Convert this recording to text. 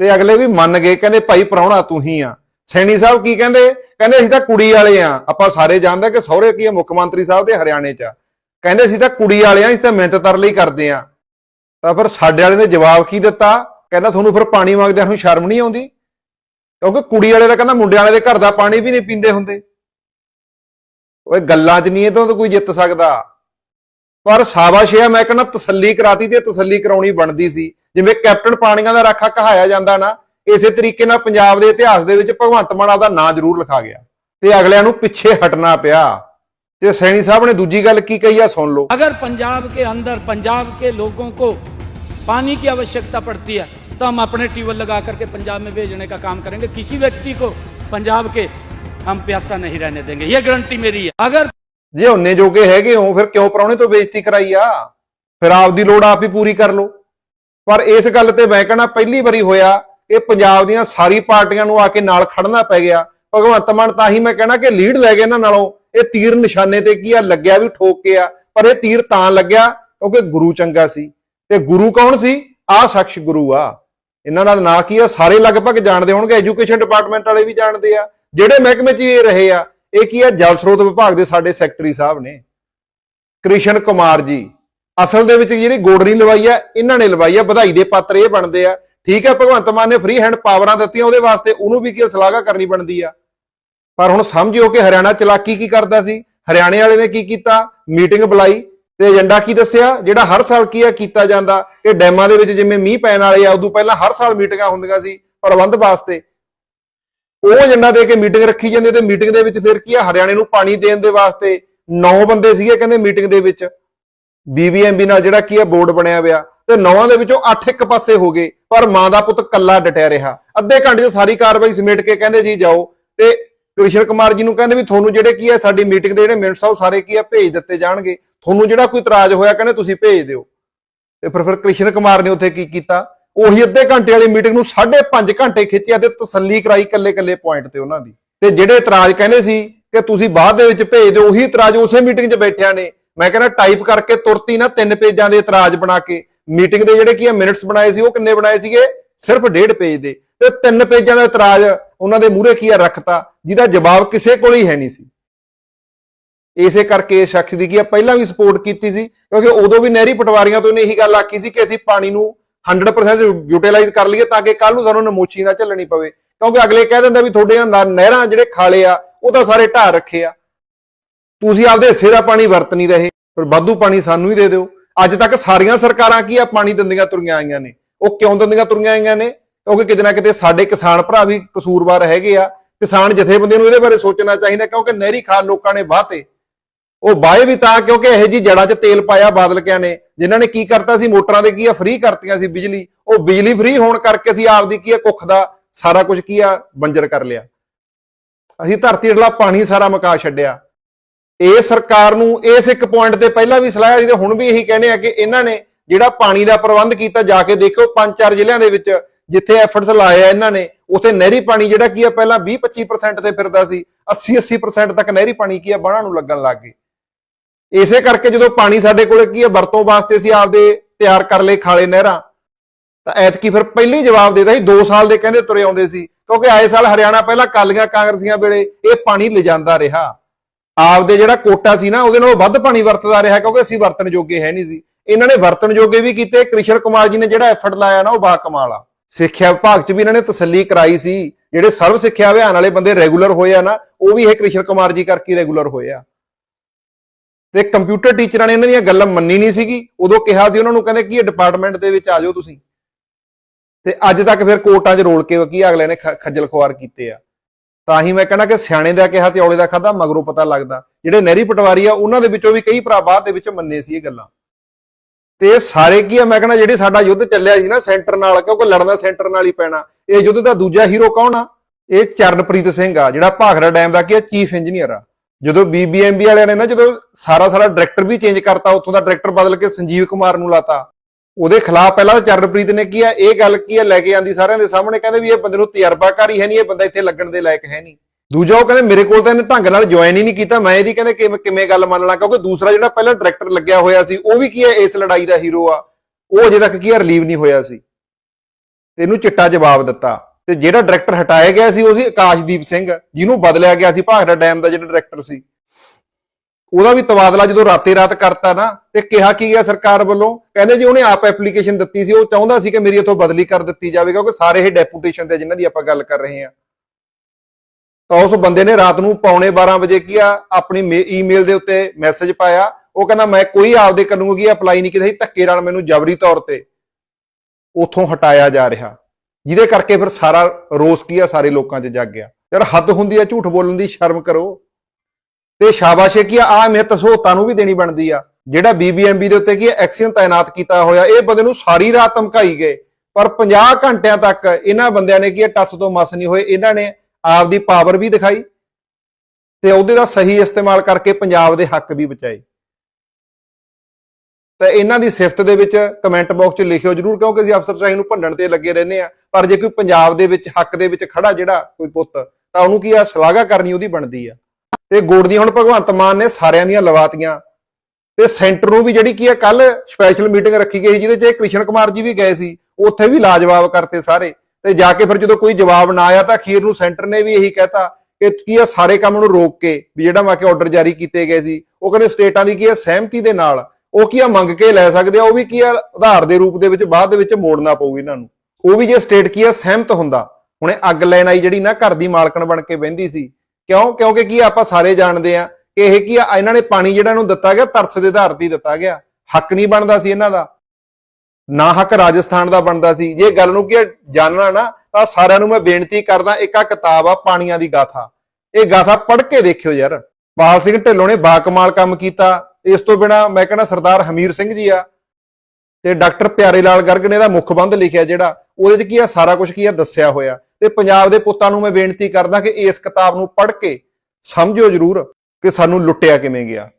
ਤੇ ਅਗਲੇ ਵੀ ਮੰਨ ਗਏ, ਕਹਿੰਦੇ ਭਾਈ ਪ੍ਰਾਹੁਣਾ ਤੂੰ ਹੀ ਆ। ਸੈਣੀ ਸਾਹਿਬ ਕੀ ਕਹਿੰਦੇ? ਕਹਿੰਦੇ ਅਸੀਂ ਤਾਂ ਕੁੜੀ ਵਾਲੇ ਆ। ਆਪਾਂ ਸਾਰੇ ਜਾਣਦੇ ਕਿ ਸਹੁਰੇ ਕੀ ਆ, ਮੁੱਖ ਮੰਤਰੀ ਸਾਹਿਬ ਦੇ ਹਰਿਆਣੇ 'ਚ ਆ। ਕਹਿੰਦੇ ਅਸੀਂ ਤਾਂ ਕੁੜੀ ਵਾਲੇ ਆ, ਅਸੀਂ ਤਾਂ ਮਿਹਨਤ ਤਰ ਲਈ ਕਰਦੇ ਆ। ਤਾਂ ਫਿਰ ਸਾਡੇ ਵਾਲੇ ਨੇ ਜਵਾਬ ਕੀ ਦਿੱਤਾ? ਕਹਿੰਦਾ ਤੁਹਾਨੂੰ ਫਿਰ ਪਾਣੀ ਮੰਗਦਿਆਂ ਨੂੰ ਸ਼ਰਮ ਨਹੀਂ ਆਉਂਦੀ? ਕਿਉਂਕਿ ਕੁੜੀ ਵਾਲੇ ਦਾ ਕਹਿੰਦਾ ਮੁੰਡੇ ਵਾਲੇ ਦੇ ਘਰ ਦਾ ਪਾਣੀ ਵੀ ਨਹੀਂ ਪੀਂਦੇ ਹੁੰਦੇ। ਓਏ ਗੱਲਾਂ 'ਚ ਨਹੀਂ ਇਹ ਤੋਂ ਤਾਂ ਕੋਈ ਜਿੱਤ ਸਕਦਾ। ਪਰ ਸ਼ਾਬਾਸ਼ ਹੈ ਮੈਂ ਕਹਿੰਦਾ ਤਸੱਲੀ ਕਰਾਤੀ ਤੇ ਤਸੱਲੀ ਕਰਾਉਣੀ ਬਣਦੀ ਸੀ ਜਿਵੇਂ ਕੈਪਟਨ ਪਾਣੀਆਂ ਦਾ ਰਾਖਾ ਕਹਾਇਆ ਜਾਂਦਾ ਨਾ ਇਸੇ ਤਰੀਕੇ ਨਾਲ ਪੰਜਾਬ ਦੇ ਇਤਿਹਾਸ ਦੇ ਵਿੱਚ ਭਗਵੰਤ ਮਾਨ ਦਾ ਨਾਂ ਜ਼ਰੂਰ ਲਿਖਾ ਗਿਆ ਤੇ ਅਗਲਿਆਂ ਨੂੰ ਪਿੱਛੇ ਹਟਣਾ ਪਿਆ ਤੇ ਸੈਣੀ ਸਾਹਿਬ ਨੇ ਦੂਜੀ ਗੱਲ ਕੀ ਕਹੀ ਆ ਸੁਣ ਲਓ अगर पंजाब के अंदर पंजाब के लोगों को पानी की आवश्यकता पड़ती है तो हम अपने ट्यूबवेल लगा करके पंजाब में भेजने का काम करेंगे किसी व्यक्ति को पंजाब के हम प्यासा नहीं रहने देंगे ये गारंटी मेरी है अगर ਜੇ ਉਹਨੇ ਜੋਗੇ ਹੈਗੇ ਹੋ, ਫਿਰ ਕਿਉਂ ਪ੍ਰਾਹੁਣੇ ਤੋਂ ਬੇਇੱਜ਼ਤੀ ਕਰਾਈ ਆ? ਫਿਰ ਆਪਦੀ ਲੋੜ ਆਪ ਹੀ ਪੂਰੀ ਕਰ ਲਓ। ਪਰ ਇਸ ਗੱਲ ਤੇ ਮੈਂ ਕਹਣਾ ਪਹਿਲੀ ਵਾਰੀ ਹੋਇਆ, ਇਹ ਪੰਜਾਬ ਦੀਆਂ ਸਾਰੀ ਪਾਰਟੀਆਂ ਨੂੰ ਆ ਕੇ ਨਾਲ ਖੜਨਾ ਪੈ ਗਿਆ। ਭਗਵੰਤ ਮਾਨ ਤਾਂ ਹੀ ਮੈਂ ਕਹਿਣਾ ਕਿ ਲੀਡ ਲੈ ਗਏ ਇਹਨਾਂ ਨਾਲੋਂ। ਇਹ ਤੀਰ ਨਿਸ਼ਾਨੇ ਤੇ ਕੀ ਆ? ਲੱਗਿਆ ਵੀ ਠੋਕ ਕੇ ਆ। ਪਰ ਇਹ ਤੀਰ ਤਾਂ ਲੱਗਿਆ ਕਿਉਂਕਿ ਗੁਰੂ ਚੰਗਾ ਸੀ। ਤੇ ਗੁਰੂ ਕੌਣ ਸੀ? ਆ ਸ਼ਖਸ ਗੁਰੂ ਆ। ਇਹਨਾਂ ਦਾ ਨਾਂ ਕੀ ਆ? ਸਾਰੇ ਲਗਭਗ ਜਾਣਦੇ ਹੋਣਗੇ। ਐਜੂਕੇਸ਼ਨ ਡਿਪਾਰਟਮੈਂਟ ਵਾਲੇ ਵੀ ਜਾਣਦੇ ਆ। ਜਿਹੜੇ ਮਹਿਕਮੇ 'ਚ ਇਹ ਰਹੇ ਆ। ਇਹ ਕੀ ਹੈ? ਜਲ ਸਰੋਤ ਵਿਭਾਗ ਦੇ ਸਾਡੇ ਸੈਕਟਰੀ ਸਾਹਿਬ ਨੇ ਕ੍ਰਿਸ਼ਨ ਕੁਮਾਰ ਜੀ, ਅਸਲ ਦੇ ਵਿੱਚ ਜਿਹੜੀ ਗੋਡਰੀ ਲਵਾਈ ਹੈ, ਇਹਨਾਂ ਨੇ ਲਵਾਈ ਹੈ, ਵਧਾਈ ਦੇ ਪਾਤਰ ਇਹ ਬਣਦੇ ਆ। ਠੀਕ ਹੈ, ਭਗਵੰਤ ਮਾਨ ਨੇ ਫ੍ਰੀ ਹੈਂਡ ਪਾਵਰਾਂ ਦਿੱਤੀਆਂ, ਉਹਦੇ ਵਾਸਤੇ ਉਹਨੂੰ ਵੀ ਕੀ ਸਲਾਹਗਾ ਕਰਨੀ ਬਣਦੀ ਆ। ਪਰ ਹੁਣ ਸਮਝਿਓ ਕਿ ਹਰਿਆਣਾ ਚਲਾਕੀ ਕੀ ਕਰਦਾ ਸੀ? ਹਰਿਆਣੇ ਵਾਲੇ ਨੇ ਕੀ ਕੀਤਾ? ਮੀਟਿੰਗ ਬੁਲਾਈ ਤੇ ਏਜੰਡਾ ਕੀ ਦੱਸਿਆ? ਜਿਹੜਾ ਹਰ ਸਾਲ ਕੀ ਆ ਕੀਤਾ ਜਾਂਦਾ ਇਹ ਡੈਮਾਂ ਦੇ ਵਿੱਚ ਜਿਵੇਂ ਮੀਂਹ ਪੈਣ ਵਾਲੇ ਆ, ਉਦੋਂ ਪਹਿਲਾਂ ਹਰ ਸਾਲ ਮੀਟਿੰਗਾਂ ਹੁੰਦੀਆਂ ਸੀ ਪ੍ਰਬੰਧ ਵਾਸਤੇ। ਉਹ ਏਜੰਡਾ ਦੇ ਕੇ ਮੀਟਿੰਗ ਰੱਖੀ ਜਾਂਦੀ ਤੇ ਮੀਟਿੰਗ ਦੇ ਵਿੱਚ ਫਿਰ ਕੀ ਆ, ਹਰਿਆਣੇ ਨੂੰ ਪਾਣੀ ਦੇਣ ਦੇ ਵਾਸਤੇ 9 ਬੰਦੇ ਸੀਗੇ ਕਹਿੰਦੇ ਮੀਟਿੰਗ ਦੇ ਵਿੱਚ। ਬੀਬੀਐਮਬੀ ਨਾਲ ਜਿਹੜਾ ਕੀ ਆ ਬੋਰਡ ਬਣਿਆ ਹੋਇਆ ਤੇ ਨੌਵਾਂ ਦੇ ਵਿੱਚੋਂ 8 ਇੱਕ ਪਾਸੇ ਹੋ ਗਏ, ਪਰ ਮਾਂ ਦਾ ਪੁੱਤ ਕੱਲਾ ਡਟਿਆ ਰਿਹਾ। ਅੱਧੇ ਘੰਟੇ 'ਚ ਸਾਰੀ ਕਾਰਵਾਈ ਸਮੇਟ ਕੇ ਕਹਿੰਦੇ ਜੀ ਜਾਓ ਤੇ ਕ੍ਰਿਸ਼ਨ ਕੁਮਾਰ ਜੀ ਨੂੰ ਕਹਿੰਦੇ ਵੀ ਤੁਹਾਨੂੰ ਜਿਹੜੇ ਕੀ ਆ, ਸਾਡੀ ਮੀਟਿੰਗ ਦੇ ਜਿਹੜੇ ਮਿੰਟਸ ਆ, ਉਹ ਸਾਰੇ ਕੀ ਆ, ਭੇਜ ਦਿੱਤੇ ਜਾਣਗੇ। ਤੁਹਾਨੂੰ ਜਿਹੜਾ ਕੋਈ ਇਤਰਾਜ਼ ਹੋਇਆ ਕਹਿੰਦੇ ਤੁਸੀਂ ਭੇਜ ਦਿਓ। ਤੇ ਫਿਰ ਫਿਰ ਕ੍ਰਿਸ਼ਨ ਕੁਮਾਰ ਨੇ ਉੱਥੇ ਕੀ ਕੀਤਾ? ਉਹੀ ਅੱਧੇ ਘੰਟੇ ਵਾਲੀ ਮੀਟਿੰਗ ਨੂੰ 5.5 ਘੰਟੇ ਖਿੱਚਿਆ ਤੇ ਤਸੱਲੀ ਕਰਾਈ ਕੱਲੇ-ਕੱਲੇ ਪੁਆਇੰਟ ਤੇ ਉਹਨਾਂ ਦੀ। ਤੇ ਜਿਹੜੇ ਇਤਰਾਜ਼ ਕਹਿੰਦੇ ਸੀ ਕਿ ਤੁਸੀਂ ਬਾਅਦ ਦੇ ਵਿੱਚ ਭੇਜ ਦਿਓ, ਉਹੀ ਇਤਰਾਜ਼ ਉਸੇ ਮੀਟਿੰਗ 'ਚ ਬੈਠਿਆਂ ਨੇ। ਮੈਂ ਕਹਿੰਦਾ ਟਾਈਪ ਕਰਕੇ ਤੁਰਤੀ ਨਾ ਤਿੰਨ ਪੇਜਾਂ ਦੇ ਇਤਰਾਜ਼ ਬਣਾ ਕੇ। ਮੀਟਿੰਗ ਦੇ ਜਿਹੜੇ ਕੀ ਆ ਮਿੰਟਸ ਬਣਾਏ ਸੀ, ਉਹ ਕਿੰਨੇ ਬਣਾਏ ਸੀਗੇ? ਸਿਰਫ ਡੇਢ ਪੇਜ ਦੇ। ਤੇ ਤਿੰਨ ਪੇਜਾਂ ਦਾ ਇਤਰਾਜ਼ ਉਹਨਾਂ ਦੇ ਮੂਹਰੇ ਕੀ ਆ, ਰੱਖਤਾ, ਜਿਹਦਾ ਜਵਾਬ ਕਿਸੇ ਕੋਲ ਹੀ ਹੈ ਨਹੀਂ ਸੀ। ਇਸੇ ਕਰਕੇ ਇਸ ਸ਼ਖਸ ਦੀ ਕੀ ਆ, ਪਹਿਲਾਂ ਵੀ ਸਪੋਰਟ ਕੀਤੀ ਸੀ, ਕਿਉਂਕਿ ਉਦੋਂ ਵੀ ਨਹਿਰੀ ਪਟਵਾਰੀਆਂ ਤੋਂ ਇਹਨੇ ਇਹੀ ਗੱਲ ਆਖੀ ਸੀ ਕਿ ਅਸੀਂ ਪਾਣੀ ਨੂੰ 100% ਯੂਟਿਲਾਈਜ਼ ਕਰ ਲਈਏ ਤਾਂ ਕਿ ਕੱਲ ਨੂੰ ਸਾਨੂੰ ਨਮੋਚੀ ਨਾ ਝੱਲਣੀ ਪਵੇ। ਕਿਉਂਕਿ ਅਗਲੇ ਕਹਿ ਦਿੰਦੇ ਵੀ ਤੁਹਾਡੇ ਨਹਿਰਾਂ ਜਿਹੜੇ ਖਾਲੇ ਆ, ਉਹ ਤਾਂ ਸਾਰੇ ਢਾਹ ਰੱਖੇ ਆ। ਤੁਸੀਂ ਆਪਦੇ ਹਿੱਸੇ ਦਾ ਪਾਣੀ ਵਰਤ ਨਹੀਂ ਰਹੇ, ਫਿਰ ਵਾਧੂ ਪਾਣੀ ਸਾਨੂੰ ਹੀ ਦੇ ਦਿਓ। ਅੱਜ ਤੱਕ ਸਾਰੀਆਂ ਸਰਕਾਰਾਂ ਕੀ ਆ, ਪਾਣੀ ਦਿੰਦੀਆਂ ਤੁਰੀਆਂ ਆਈਆਂ ਨੇ। ਉਹ ਕਿਉਂ ਦਿੰਦੀਆਂ ਤੁਰੀਆਂ ਆਈਆਂ ਨੇ? ਕਿਉਂਕਿ ਕਿਤੇ ਨਾ ਕਿਤੇ ਸਾਡੇ ਕਿਸਾਨ ਭਰਾ ਵੀ ਕਸੂਰਵਾਰ ਹੈਗੇ ਆ। ਕਿਸਾਨ ਜਥੇਬੰਦੀਆਂ ਨੂੰ ਇਹਦੇ ਬਾਰੇ ਸੋਚਣਾ ਚਾਹੀਦਾ, ਕਿਉਂਕਿ ਨਹਿਰੀ ਖਾਲ ਲੋਕਾਂ ਨੇ ਵਾਹਤੇ ਉਹ ਵਾਏ ਵੀ ਤਾਂ ਕਿਉਂਕਿ ਇਹ ਜੀ ਜੜਾਂ 'ਚ ਤੇਲ ਪਾਇਆ ਬਾਦਲਕਿਆਂ ਨੇ, ਜਿਨ੍ਹਾਂ ਨੇ ਕੀ ਕਰਤਾ ਸੀ? ਮੋਟਰਾਂ ਦੇ ਕੀ ਆ? ਫ੍ਰੀ ਕਰਤੀਆਂ ਸੀ ਬਿਜਲੀ। ਉਹ ਬਿਜਲੀ ਫ੍ਰੀ ਹੋਣ ਕਰਕੇ ਅਸੀਂ ਆਪਦੀ ਕੀ ਆ? ਕੁੱਖ ਦਾ ਸਾਰਾ ਕੁਝ ਕੀ ਆ? ਬੰਜਰ ਕਰ ਲਿਆ। ਅਸੀਂ ਧਰਤੀ ਹੇਠਲਾ ਪਾਣੀ ਸਾਰਾ ਮਕਾ ਛੱਡਿਆ। ਇਹ ਸਰਕਾਰ ਨੂੰ ਇਸ ਇੱਕ ਪੁਆਇੰਟ ਤੇ ਪਹਿਲਾਂ ਵੀ ਸਲਾਹ ਸੀ ਤੇ ਹੁਣ ਵੀ ਇਹੀ ਕਹਿੰਦੇ ਆ ਕਿ ਇਹਨਾਂ ਨੇ ਜਿਹੜਾ ਪਾਣੀ ਦਾ ਪ੍ਰਬੰਧ ਕੀਤਾ, ਜਾ ਕੇ ਦੇਖੋ ਪੰਜ ਚਾਰ ਜ਼ਿਲ੍ਹਿਆਂ ਦੇ ਵਿੱਚ ਜਿੱਥੇ ਐਫਰਟਸ ਲਾਏ ਆ ਇਹਨਾਂ ਨੇ, ਉੱਥੇ ਨਹਿਰੀ ਪਾਣੀ ਜਿਹੜਾ ਕੀ ਆ? ਪਹਿਲਾਂ 20-25% ਤੇ ਫਿਰਦਾ ਸੀ। 80-80% ਤੱਕ ਨਹਿਰੀ ਪਾਣੀ ਕੀ ਆ? ਬਾਣਾ ਨੂੰ ਲੱਗਣ ਲੱਗ ਗਏ। ਇਸੇ ਕਰਕੇ ਜਦੋਂ ਪਾਣੀ ਸਾਡੇ ਕੋਲੇ ਕੀ ਹੈ, ਵਰਤੋਂ ਵਾਸਤੇ ਅਸੀਂ ਆਪਦੇ ਤਿਆਰ ਕਰ ਲਏ ਖਾਲੇ ਨਹਿਰਾਂ, ਤਾਂ ਐਤਕੀ ਫਿਰ ਪਹਿਲੀ ਜਵਾਬ ਦੇਦਾ ਸੀ 2 ਸਾਲ ਦੇ ਕਹਿੰਦੇ ਤੁਰੇ ਆਉਂਦੇ ਸੀ, ਕਿਉਂਕਿ ਆਏ ਸਾਲ ਹਰਿਆਣਾ ਪਹਿਲਾਂ ਕਾਲੀਆਂ ਕਾਂਗਰਸੀਆਂ ਵੇਲੇ ਇਹ ਪਾਣੀ ਲਿਜਾਂਦਾ ਰਿਹਾ। ਆਪਦੇ ਜਿਹੜਾ ਕੋਟਾ ਸੀ ਨਾ, ਉਹਦੇ ਨਾਲੋਂ ਵੱਧ ਪਾਣੀ ਵਰਤਦਾ ਰਿਹਾ, ਕਿਉਂਕਿ ਅਸੀਂ ਵਰਤਣ ਜੋਗੇ ਹੈ ਨਹੀਂ ਸੀ। ਇਹਨਾਂ ਨੇ ਵਰਤਣ ਜੋਗੇ ਵੀ ਕੀਤੇ, ਕ੍ਰਿਸ਼ਨ ਕੁਮਾਰ ਜੀ ਨੇ ਜਿਹੜਾ ਐਫਰਟ ਲਾਇਆ ਨਾ, ਉਹ ਬਾ ਕਮਾਲ ਆ। ਸਿੱਖਿਆ ਵਿਭਾਗ 'ਚ ਵੀ ਇਹਨਾਂ ਨੇ ਤਸੱਲੀ ਕਰਾਈ ਸੀ, ਜਿਹੜੇ ਸਰਵ ਸਿੱਖਿਆ ਅਭਿਆਨ ਵਾਲੇ ਬੰਦੇ ਰੈਗੂਲਰ ਹੋਏ ਆ ਨਾ, ਉਹ ਵੀ ਇਹ ਕ੍ਰਿਸ਼ਨ ਕੁਮਾਰ ਜੀ ਕਰਕੇ ਰੈਗੂਲਰ ਹੋਏ ਆ। ਤੇ ਕੰਪਿਊਟਰ ਟੀਚਰਾਂ ਨੇ ਇਹਨਾਂ ਦੀਆਂ ਗੱਲਾਂ ਮੰਨੀ ਨਹੀਂ ਸੀਗੀ। ਉਦੋਂ ਕਿਹਾ ਸੀ ਉਹਨਾਂ ਨੂੰ, ਕਹਿੰਦੇ ਕੀ ਇਹ ਡਿਪਾਰਟਮੈਂਟ ਦੇ ਵਿੱਚ ਆ ਜਾਓ ਤੁਸੀਂ। ਤੇ ਅੱਜ ਤੱਕ ਫਿਰ ਕੋਰਟਾਂ 'ਚ ਰੋਲ ਕੇ ਕੀ ਅਗਲੇ ਨੇ ਖੱਜਲ ਖੁਆਰ ਕੀਤੇ ਆ। ਤਾਂ ਹੀ ਮੈਂ ਕਹਿੰਦਾ ਕਿ ਸਿਆਣੇ ਦਾ ਕਿਹਾ ਤੇ ਔਲੇ ਦਾ ਖਾਦਾ ਮਗਰੋਂ ਪਤਾ ਲੱਗਦਾ। ਜਿਹੜੇ ਨਹਿਰੀ ਪਟਵਾਰੀ ਆ, ਉਹਨਾਂ ਦੇ ਵਿੱਚੋਂ ਵੀ ਕਈ ਭਰਾ ਬਾਅਦ ਦੇ ਵਿੱਚ ਮੰਨੇ ਸੀ ਇਹ ਗੱਲਾਂ। ਤੇ ਇਹ ਸਾਰੇ ਕੀ ਆ? ਮੈਂ ਕਹਿੰਦਾ ਜਿਹੜੇ ਸਾਡਾ ਯੁੱਧ ਚੱਲਿਆ ਸੀ ਨਾ ਸੈਂਟਰ ਨਾਲ, ਕਿਉਂਕਿ ਲੜਨਾ ਸੈਂਟਰ ਨਾਲ ਹੀ ਪੈਣਾ। ਇਹ ਯੁੱਧ ਦਾ ਦੂਜਾ ਹੀਰੋ ਕੌਣ ਆ? ਇਹ ਚਰਨਪ੍ਰੀਤ ਸਿੰਘ ਆ, ਜਿਹੜਾ ਭਾਖੜਾ ਡੈਮ ਦਾ ਕੀ ਆ? ਚੀਫ ਇੰਜੀਨੀਅਰ ਆ। ਜਦੋਂ ਬੀਬੀਐਮਬੀ ਵਾਲਿਆਂ ਨੇ ਨਾ ਜਦੋਂ ਸਾਰਾ ਸਾਰਾ ਡਾਇਰੈਕਟਰ ਵੀ ਚੇਂਜ ਕਰਤਾ, ਉੱਥੋਂ ਦਾ ਡਾਇਰੈਕਟਰ ਬਦਲ ਕੇ ਸੰਜੀਵ ਕੁਮਾਰ ਨੂੰ ਲਾਤਾ। ਉਹਦੇ ਖਿਲਾਫ ਪਹਿਲਾਂ ਤਾਂ ਚਰਨਪ੍ਰੀਤ ਨੇ ਕੀ ਆ, ਇਹ ਗੱਲ ਕੀ ਆ, ਲੈ ਕੇ ਆਂਦੀ ਸਾਰਿਆਂ ਦੇ ਸਾਹਮਣੇ, ਕਹਿੰਦੇ ਵੀ ਇਹ ਬੰਦੇ ਨੂੰ ਤਜਰਬਾਕਾਰ ਹੀ ਹੈ ਨਹੀਂ, ਇਹ ਬੰਦਾ ਇੱਥੇ ਲੱਗਣ ਦੇ ਲਾਇਕ ਹੈ ਨਹੀਂ। ਦੂਜਾ ਉਹ ਕਹਿੰਦੇ ਮੇਰੇ ਕੋਲ ਤਾਂ ਇਹਨੇ ਢੰਗ ਨਾਲ ਜੁਆਇਨ ਹੀ ਨਹੀਂ ਕੀਤਾ, ਮੈਂ ਇਹਦੀ ਕਹਿੰਦੇ ਕਿਵੇਂ ਕਿਵੇਂ ਗੱਲ ਮੰਨ ਲਾਂ, ਕਿਉਂਕਿ ਦੂਸਰਾ ਜਿਹੜਾ ਪਹਿਲਾਂ ਡਾਇਰੈਕਟਰ ਲੱਗਿਆ ਹੋਇਆ ਸੀ, ਉਹ ਵੀ ਕੀ ਹੈ ਇਸ ਲੜਾਈ ਦਾ ਹੀਰੋ ਆ। ਉਹ ਅਜੇ ਤੱਕ ਕੀ ਹੈ ਰਿਲੀਵ ਨਹੀਂ ਹੋਇਆ ਸੀ। ਤੇ ਇਹਨੂੰ ਚਿੱਟਾ ਜਵਾਬ ਦਿੱਤਾ। ਤੇ ਜਿਹੜਾ ਡਾਇਰੈਕਟਰ ਹਟਾਇਆ ਗਿਆ ਸੀ ਉਹ ਸੀ ਆਕਾਸ਼ਦੀਪ ਸਿੰਘ, ਜਿਹਨੂੰ ਬਦਲਿਆ ਗਿਆ ਸੀ ਭਾਖੜਾ ਡੈਮ ਦਾ ਜਿਹੜਾ ਡਾਇਰੈਕਟਰ ਸੀ। ਉਹਦਾ ਵੀ ਤਬਾਦਲਾ ਜਦੋਂ ਰਾਤੇ ਰਾਤ ਕਰਤਾ ਨਾ, ਤੇ ਕਿਹਾ ਕੀ ਗਿਆ ਸਰਕਾਰ ਵੱਲੋਂ? ਕਹਿੰਦੇ ਜੀ ਉਹਨੇ ਆਪ ਐਪਲੀਕੇਸ਼ਨ ਦਿੱਤੀ ਸੀ, ਉਹ ਚਾਹੁੰਦਾ ਸੀ ਕਿ ਮੇਰੀ ਇੱਥੋਂ ਬਦਲੀ ਕਰ ਦਿੱਤੀ ਜਾਵੇ, ਕਿਉਂਕਿ ਸਾਰੇ ਇਹ ਡੈਪੂਟੇਸ਼ਨ ਤੇ ਜਿਨ੍ਹਾਂ ਦੀ ਆਪਾਂ ਗੱਲ ਕਰ ਰਹੇ ਹਾਂ। ਤਾਂ ਉਸ ਬੰਦੇ ਨੇ ਰਾਤ ਨੂੰ ਪੌਣੇ 12 ਵਜੇ ਕੀ ਆ, ਆਪਣੀ ਈਮੇਲ ਦੇ ਉੱਤੇ ਮੈਸੇਜ ਪਾਇਆ। ਉਹ ਕਹਿੰਦਾ, ਮੈਂ ਕੋਈ ਆਪਦੇ ਕਾਨੂੰਨ ਕੀ ਅਪਲਾਈ ਨਹੀਂ ਕੀਤਾ ਸੀ, ਧੱਕੇ ਨਾਲ ਮੈਨੂੰ ਜਬਰੀ ਤੌਰ ਤੇ ਉਥੋਂ ਹਟਾਇਆ ਜਾ ਰਿਹਾ। ਜਿਹਦੇ ਕਰਕੇ ਫਿਰ ਸਾਰਾ ਰੋਸ ਕੀ ਆ, ਸਾਰੇ ਲੋਕਾਂ 'ਚ ਜਾਗ ਗਿਆ ਯਾਰ ਹੱਦ ਹੁੰਦੀ ਆ ਝੂਠ ਬੋਲਣ ਦੀ, ਸ਼ਰਮ ਕਰੋ। ਤੇ ਸ਼ਾਬਾਸ਼ੇ ਕੀ ਆ ਆ ਮਿਹਤ ਸਹੂਲਤਾਂ ਨੂੰ ਵੀ ਦੇਣੀ ਬਣਦੀ ਆ। ਜਿਹੜਾ ਬੀਬੀਐਮਬੀ ਦੇ ਉੱਤੇ ਕੀ ਆ ਐਕਸ਼ਨ ਤਾਇਨਾਤ ਕੀਤਾ ਹੋਇਆ, ਇਹ ਬੰਦੇ ਨੂੰ ਸਾਰੀ ਰਾਤ ਧਮਕਾਈ ਗਏ। ਪਰ 50 ਘੰਟਿਆਂ ਤੱਕ ਇਹਨਾਂ ਬੰਦਿਆਂ ਨੇ ਕੀ ਆ, ਟੱਸ ਤੋਂ ਮਸ ਨਹੀਂ ਹੋਏ। ਇਹਨਾਂ ਨੇ ਆਪਦੀ ਪਾਵਰ ਵੀ ਦਿਖਾਈ ਤੇ ਉਹਦੇ ਦਾ ਸਹੀ ਇਸਤੇਮਾਲ ਕਰਕੇ ਪੰਜਾਬ ਦੇ ਹੱਕ ਵੀ ਬਚਾਏ। ਤਾਂ ਇਹਨਾਂ ਦੀ ਸਿਫਤ ਦੇ ਵਿੱਚ ਕਮੈਂਟ ਬਾਕਸ 'ਚ ਲਿਖਿਓ ਜਰੂਰ, ਕਿਉਂਕਿ ਅਸੀਂ ਅਫਸਰਸ਼ਾਹੀ ਨੂੰ ਭੰਡਣ ਤੇ ਲੱਗੇ ਰਹਿੰਦੇ ਆ ਪਰ ਜੇ ਕੋਈ ਪੰਜਾਬ ਦੇ ਵਿੱਚ, ਹੱਕ ਦੇ ਵਿੱਚ ਖੜਾ ਜਿਹੜਾ ਕੋਈ ਪੁੱਤ, ਤਾਂ ਉਹਨੂੰ ਕੀ ਆ, ਸ਼ਲਾਘਾ ਕਰਨੀ ਉਹਦੀ ਬਣਦੀ ਆ। ਤੇ ਗੋੜ ਦੀ ਹੁਣ ਭਗਵੰਤ ਮਾਨ ਨੇ ਸਾਰਿਆਂ ਦੀਆਂ ਲਵਾਤੀਆਂ। ਤੇ ਸੈਂਟਰ ਨੂੰ ਵੀ ਜਿਹੜੀ ਕੀ ਆ ਕੱਲ ਸਪੈਸ਼ਲ ਮੀਟਿੰਗ ਰੱਖੀ ਗਈ ਸੀ, ਜਿਹਦੇ 'ਚ ਇਹ ਕ੍ਰਿਸ਼ਨ ਕੁਮਾਰ ਜੀ ਵੀ ਗਏ ਸੀ। ਉੱਥੇ ਵੀ ਲਾਜਵਾਬ ਕਰਤੇ ਸਾਰੇ। ਤੇ ਜਾ ਕੇ ਫਿਰ ਜਦੋਂ ਕੋਈ ਜਵਾਬ ਨਾ ਆਇਆ, ਤਾਂ ਅਖੀਰ ਨੂੰ ਸੈਂਟਰ ਨੇ ਵੀ ਇਹੀ ਕਹਿਤਾ ਕਿ ਕੀ ਆ, ਸਾਰੇ ਕੰਮ ਨੂੰ ਰੋਕ ਕੇ, ਵੀ ਜਿਹੜਾ ਮੈਂ ਕਿ ਆਰਡਰ ਜਾਰੀ ਕੀਤੇ ਗਏ ਸੀ, ਉਹ ਕਹਿੰਦੇ ਸਟੇਟਾਂ ਦੀ ਕੀ ਆ, ਸਹਿਮਤੀ ਦੇ ਨਾਲ ਉਹ ਕੀ ਆ, ਮੰਗ ਕੇ ਲੈ ਸਕਦੇ ਆ, ਉਹ ਵੀ ਕੀ ਆ, ਆਧਾਰ ਦੇ ਰੂਪ ਦੇ ਵਿੱਚ ਬਾਅਦ ਦੇ ਵਿੱਚ ਮੋੜਨਾ ਪਊ ਇਹਨਾਂ ਨੂੰ। ਉਹ ਵੀ ਜੇ ਸਟੇਟ ਕੀ ਆ, ਸਹਿਮਤ ਹੁੰਦਾ। ਹੁਣੇ ਅੱਗ ਲੈਣ ਆਈ ਜਿਹੜੀ ਨਾ, ਘਰ ਦੀ ਮਾਲਕਣ ਬਣ ਕੇ ਬਹਿੰਦੀ ਸੀ। ਕਿਉਂ? ਕਿਉਂਕਿ ਕੀ ਆਪਾਂ ਸਾਰੇ ਜਾਣਦੇ ਆ ਕਿ ਇਹ ਕੀ ਆ, ਇਹਨਾਂ ਨੇ ਪਾਣੀ ਜਿਹੜਾ ਨੂੰ ਦਿੱਤਾ ਗਿਆ, ਤਰਸ ਦੇ ਆਧਾਰ ਤੇ ਦਿੱਤਾ ਗਿਆ। ਹੱਕ ਨਹੀਂ ਬਣਦਾ ਸੀ ਇਹਨਾਂ ਦਾ। ਨਾ ਹੱਕ ਰਾਜਸਥਾਨ ਦਾ ਬਣਦਾ ਸੀ। ਜੇ ਗੱਲ ਨੂੰ ਕੀ ਜਾਣਨਾ ਨਾ, ਤਾਂ ਸਾਰਿਆਂ ਨੂੰ ਮੈਂ ਬੇਨਤੀ ਕਰਦਾ, ਇੱਕ ਆ ਕਿਤਾਬ ਆ, ਪਾਣੀਆਂ ਦੀ ਗਾਥਾ। ਇਹ ਗਾਥਾ ਪੜ੍ਹ ਕੇ ਦੇਖਿਓ ਯਾਰ। ਪਾਲ ਸਿੰਘ ਢਿੱਲੋਂ ਨੇ ਬਾਕਮਾਲ ਕੰਮ ਕੀਤਾ। ਇਸ ਤੋਂ ਬਿਨਾ ਮੈਂ ਕਹਿੰਦਾ ਸਰਦਾਰ ਹਮੀਰ ਸਿੰਘ ਜੀ ਆ ਤੇ ਡਾਕਟਰ ਪਿਆਰੇ ਲਾਲ ਗਰਗ ਨੇ ਦਾ ਮੁੱਖ ਬੰਦ ਲਿਖਿਆ ਜਿਹੜਾ, ਉਹਦੇ ਚ ਕੀ ਆ, ਸਾਰਾ ਕੁਝ ਕੀ ਆ, ਦੱਸਿਆ ਹੋਇਆ। ਤੇ ਪੰਜਾਬ ਦੇ ਪੁੱਤਾਂ ਨੂੰ ਮੈਂ ਬੇਨਤੀ ਕਰਦਾ ਕਿ ਇਸ ਕਿਤਾਬ ਨੂੰ ਪੜ੍ਹ ਕੇ ਸਮਝਿਓ ਜਰੂਰ ਕਿ ਸਾਨੂੰ ਲੁੱਟਿਆ ਕਿਵੇਂ ਗਿਆ।